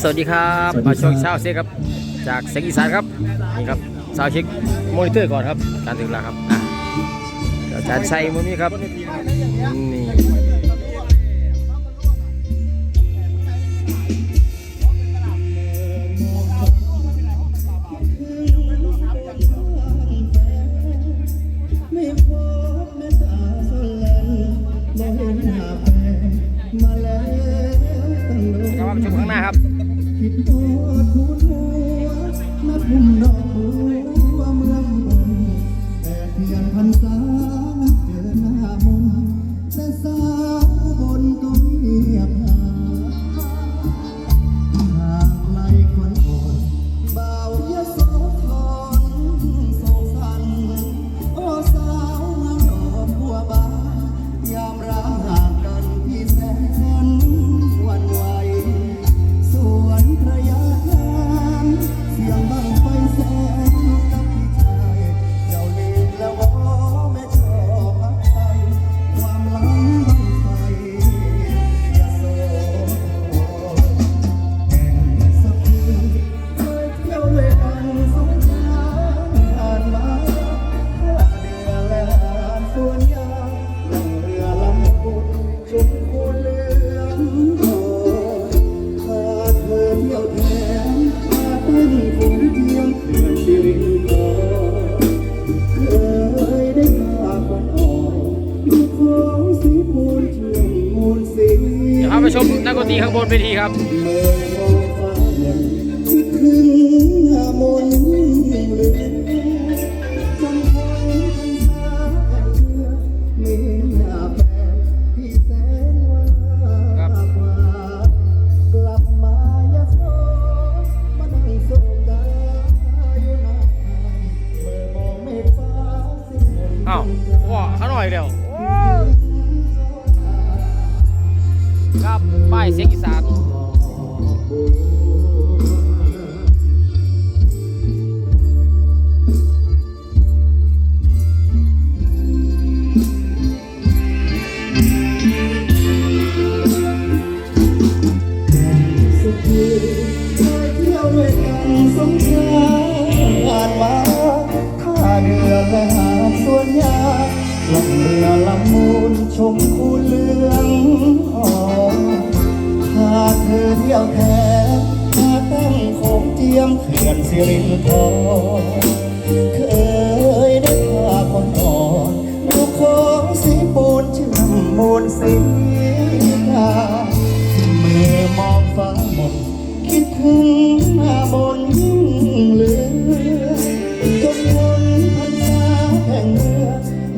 สวัสดีครับสวัสดีครับมาช่วงเช้าเสียครับ จากเสียงอีสานครับนี่ครับสาวเช็คมอนิเตอร์ก่อนครับการถึงแล้วครับอะเดี๋ยวอาจารย์ชัยมุมนี้ครับนี่ คิดโทษทูนหัวนับหุ่มดอกบัวเมืองบนแต่เพียงพรรษา มีข้างบนเวทีครับ ครับป้ายเสียงอีสานสุขีเคยเที่ยวด้วยกันสงกรานต์ผ่านมาท่าเรือและหาดสวนยางลงเรือลำมูลชม ที่ยวแทนมาตั้งโขงเจียมเขื่อนสิรินธรเคยได้พาคนอ่อนดูของสีปูนเชื่อมูลสีดาเมื่อมองฟ้าหมดคิดถึงหน้ามนยิ่งเหลือจนวนพรรษาแห่งเรือ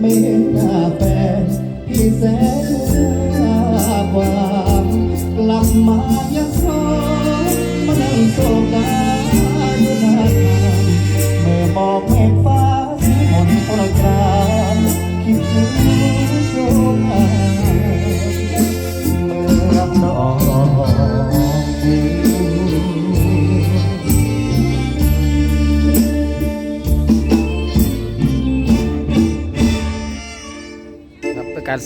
ไม่เห็นหน้าแฟนพี่แสนหวานกลับมา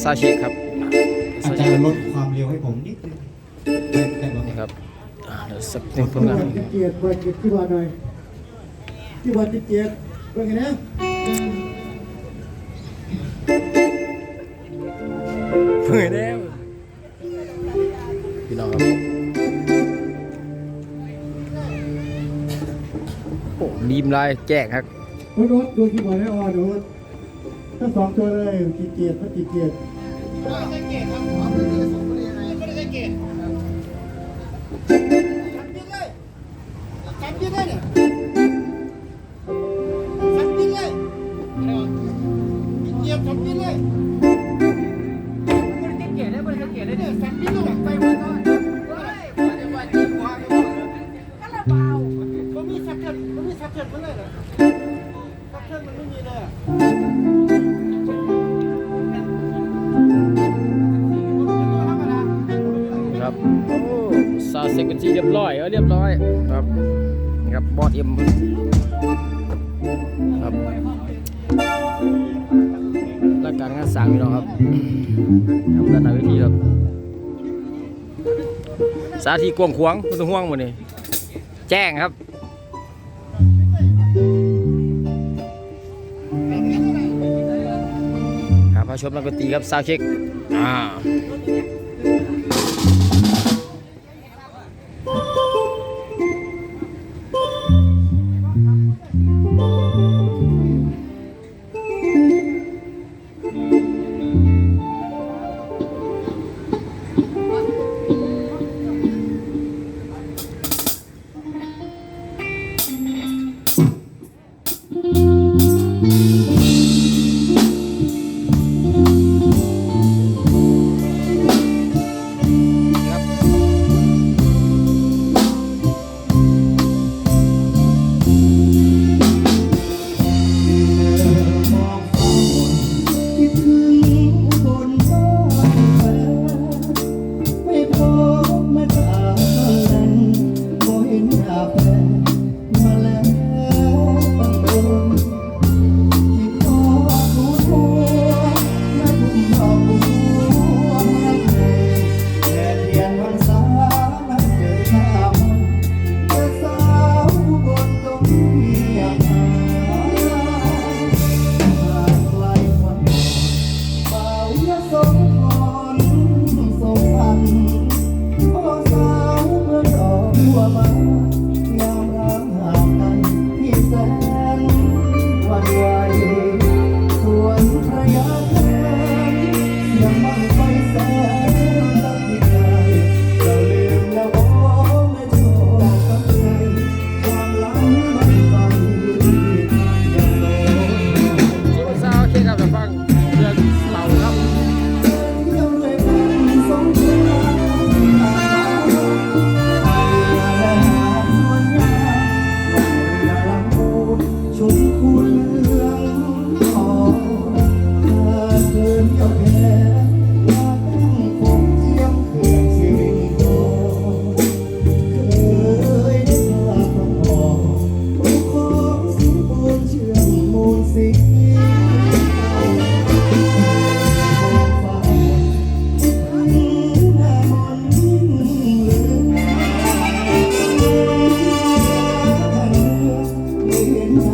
ครับเป็นการซาวเช็คครับอาจารย์ลดความเร็วให้ผมนิดนึงได้ไหมนี่ครับอ่าเดี๋ยวสักหนึ่งผลงานที่เกียรติเปิดกิจที่วัดหน่อยที่วัดที่เกียรติเป็นไงนะเพื่อแล้วพี่น้องครับโอ้ดีมลายแจ้งครับรถรถดูที่วัดให้ออดู ทั้งสองตัวเลยกีเกียรติพระกิเกียรติครับโอ้ ซาเซ็กเป็นที่เรียบร้อยเรียบร้อยครับครับบอดเอ็มครับและการงานสั่งยู่น้องครับครับด้านหน้าเวทีครับสาธีตกวงขวางไม่ต้อห่วงหมดนี่แจ้งครับครับพาชมนักดนตรีครับซาเช็กอ่า in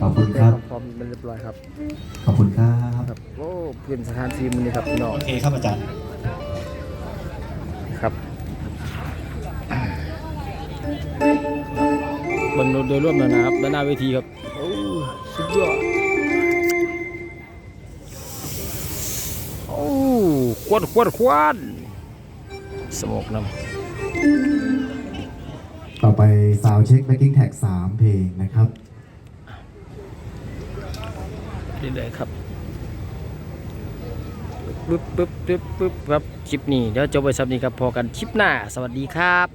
ขอบคุณครับ พร้อมเป็นเรียบร้อยครับขอบคุณครับโอ้เพื่อนสถานทีมนี่ครับพี่น้องโอเคครับอาจารย์ครับบนโดยรวมแล้วนะครับด้านหน้าเวทีครับโอ้สุดยอดโอ้ควันควันควันสมอกน้ำต่อไปสาวเช็คแบ็กกิ้งแท็ก3เพลงนะครับ เรื่อยๆครับปึ๊บปึ๊บปึ๊บปึ๊บครับคลิปนี้เดี๋ยวจบไว้สับนี้ครับพอกันคลิปหน้าสวัสดีครับ